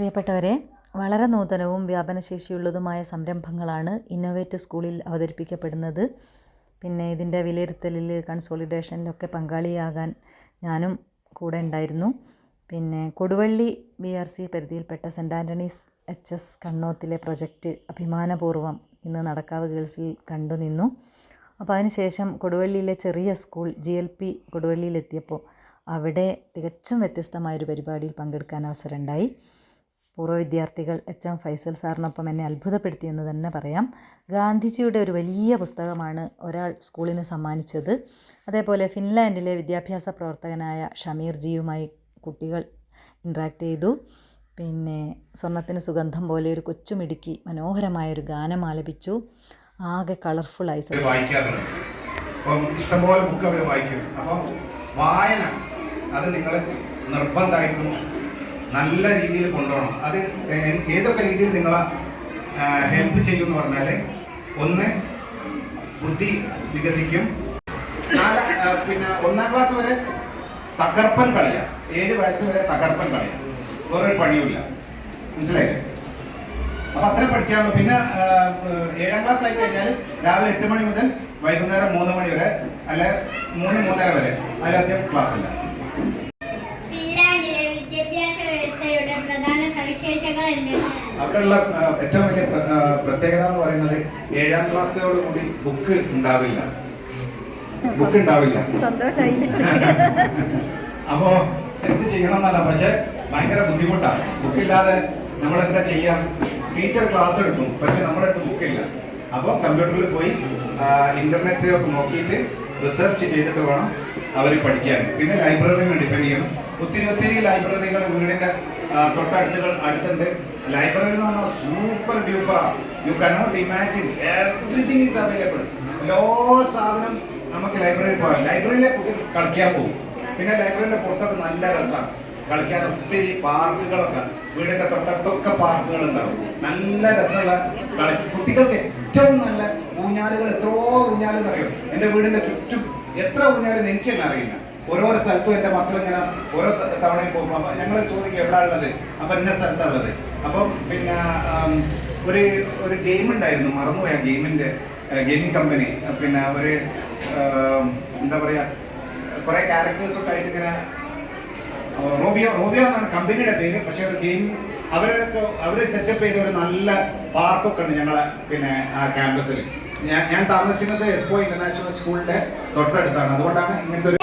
പ്രിയപ്പെട്ടവരെ വളരെ നൂതനവും വ്യാപനശേഷിയുള്ളതുമായ സംരംഭങ്ങളാണ് ഇന്നോവേറ്റ് സ്കൂളിൽ അവതരിപ്പിക്കപ്പെടുന്നത്. പിന്നെ ഇതിന്റെ വിലയിരുത്തലിൽ കൺസോളിഡേഷനിലൊക്കെ പങ്കാളിയാകാൻ ഞാനും കൂടെ ഉണ്ടായിരുന്നു. പിന്നെ കൊടുവള്ളി ബി ആർ സി പരിധിയിൽപ്പെട്ട സെന്റ് ആന്റണീസ് എച്ച് എസ് കണ്ണോത്തിലെ പ്രൊജക്റ്റ് അഭിമാനപൂർവം ഇന്ന് നടക്കാവ് ഗേൾസിൽ കണ്ടു നിന്നു. അപ്പോൾ അതിനുശേഷം കൊടുവള്ളിയിലെ ചെറിയ സ്കൂൾ ജി എൽ പി കൊടുവള്ളിയിലെത്തിയപ്പോൾ അവിടെ തികച്ചും വ്യത്യസ്തമായൊരു പരിപാടിയിൽ പങ്കെടുക്കാൻ അവസരമുണ്ടായി. പൂർവ വിദ്യാർത്ഥികൾ എച്ച് എം ഫൈസൽ സാറിനൊപ്പം എന്നെ അത്ഭുതപ്പെടുത്തിയെന്ന് തന്നെ പറയാം. ഗാന്ധിജിയുടെ ഒരു വലിയ പുസ്തകമാണ് ഒരാൾ സ്കൂളിന് സമ്മാനിച്ചത്. അതേപോലെ ഫിൻലാൻഡിലെ വിദ്യാഭ്യാസ പ്രവർത്തകനായ ഷമീർ ജിയുമായി കുട്ടികൾ ഇൻട്രാക്ട് ചെയ്തു. പിന്നെ സ്വർണത്തിന് സുഗന്ധം പോലെ ഒരു കൊച്ചുമിടുക്കി മനോഹരമായൊരു ഗാനം ആലപിച്ചു. ആകെ കളർഫുള്ളായി അപ്പം ഇഷ്ടംപോലെ വായിക്കും. അപ്പം വായന അത് നിങ്ങളെ നിർബന്ധമായിട്ടും നല്ല രീതിയിൽ കൊണ്ടുപോകണം. അത് ഏതൊക്കെ രീതിയിൽ നിങ്ങളെ ഹെൽപ്പ് ചെയ്യും എന്ന് പറഞ്ഞാൽ ഒന്ന് ബുദ്ധി വികസിക്കും. പിന്നെ ഒന്നാം ക്ലാസ് വരെ തകർപ്പൻ കളിയാ. ഏഴ് വയസ്സ് വരെ തകർപ്പൻ കളിയാ. വേറെ പണിയുമില്ല. മനസ്സിലായില്ലേ അപ്പൊ അത്ര പഠിക്കാനുള്ളൂ പിന്നെ ഏഴാം ക്ലാസ് ആയി കഴിഞ്ഞാൽ രാവിലെ എട്ട് മണി മുതൽ വൈകുന്നേരം മൂന്ന് മണി വരെ അല്ലെ മൂന്ന് മൂന്നര വരെ. അതിലധികം ക്ലാസ് ഇല്ല അവിടെയുള്ള ഏറ്റവും വലിയ പ്ര- പ്രത്യേകത എന്ന് പറയുന്നത് ഏഴാം ക്ലാസ്സോട് കൂടി ബുക്ക് ഉണ്ടാവില്ല. ബുക്ക് ഉണ്ടാവില്ല. അപ്പോ എന്ത് ചെയ്യണം എന്നല്ല പക്ഷെ ഭയങ്കര ബുദ്ധിമുട്ടാണ്. ബുക്കില്ലാതെ നമ്മൾ എന്താ ചെയ്യാം? ടീച്ചർ ക്ലാസ് എടുക്കും. പക്ഷെ നമ്മുടെ അടുത്ത് ബുക്കില്ല അപ്പോൾ കമ്പ്യൂട്ടറിൽ പോയി ഇന്റർനെറ്റ് ഒക്കെ നോക്കിയിട്ട് റിസർച്ച് ചെയ്തിട്ട് വേണം അവർ പഠിക്കാൻ. പിന്നെ ലൈബ്രറിയും ഡിപ്പെൻഡ് ഒത്തിരി ഒത്തിരി ലൈബ്രറികൾ വീടിന്റെ ആ, തൊട്ടടുത്തുകൾ അടുത്തുണ്ട്. ലൈബ്രറി എന്ന് പറഞ്ഞാൽ super ഡ്യൂപ്പറാണ് you cannot imagine everything is available എല്ലാ സാധനം നമുക്ക് ലൈബ്രറിയിൽ പോകാം. ലൈബ്രറിയിലെ കുട്ടികൾ കളിക്കാൻ പോകും. പിന്നെ ലൈബ്രറിയുടെ പുറത്തൊക്കെ നല്ല രസമാണ് കളിക്കാൻ ഒത്തിരി പാർക്കുകളൊക്കെ. വീടിന്റെ തൊട്ടടുത്തൊക്കെ പാർക്കുകൾ ഉണ്ടാവും നല്ല രസമുള്ള കുട്ടികൾക്ക് ഏറ്റവും നല്ല ഊഞ്ഞാലുകൾ എത്രയോ ഊഞ്ഞാലെന്ന് അറിയോ എന്റെ വീടിന്റെ ചുറ്റും എത്ര ഊഞ്ഞാലും എനിക്ക് തന്നെ അറിയില്ല ഓരോരോ സ്ഥലത്തും എന്റെ മക്കൾ ഇങ്ങനെ ഓരോ തവണയും പോകുമ്പോൾ ഞങ്ങൾ ചോദിക്കും എവിടെ ഉള്ളത് അപ്പൊ ഇന്ന സ്ഥലത്താണ് ഉള്ളത് അപ്പം പിന്നെ ഒരു ഒരു ഗെയിം ഉണ്ടായിരുന്നു. മറന്നുപോയ ഗെയിമിന്റെ ഗെയിമിംഗ് കമ്പനി പിന്നെ ഒരു എന്താ പറയാ കുറെ ക്യാരക്ടേഴ്സ് ഒക്കെ ആയിട്ട് ഇങ്ങനെ റോബിയോ റോബിയോ എന്നാണ് കമ്പനിയുടെ പേര്. പക്ഷെ ഒരു ഗെയിം അവരൊക്കെ അവർ സെറ്റപ്പ് ചെയ്ത ഒരു നല്ല പാർക്കൊക്കെ ഉണ്ട് ഞങ്ങളെ പിന്നെ ആ ക്യാമ്പസിൽ ഞാൻ താമസിക്കുന്നത് എസ്പോ ഇന്റർനാഷണൽ സ്കൂളിന്റെ തൊട്ടടുത്താണ്. അതുകൊണ്ടാണ് ഇങ്ങനത്തെ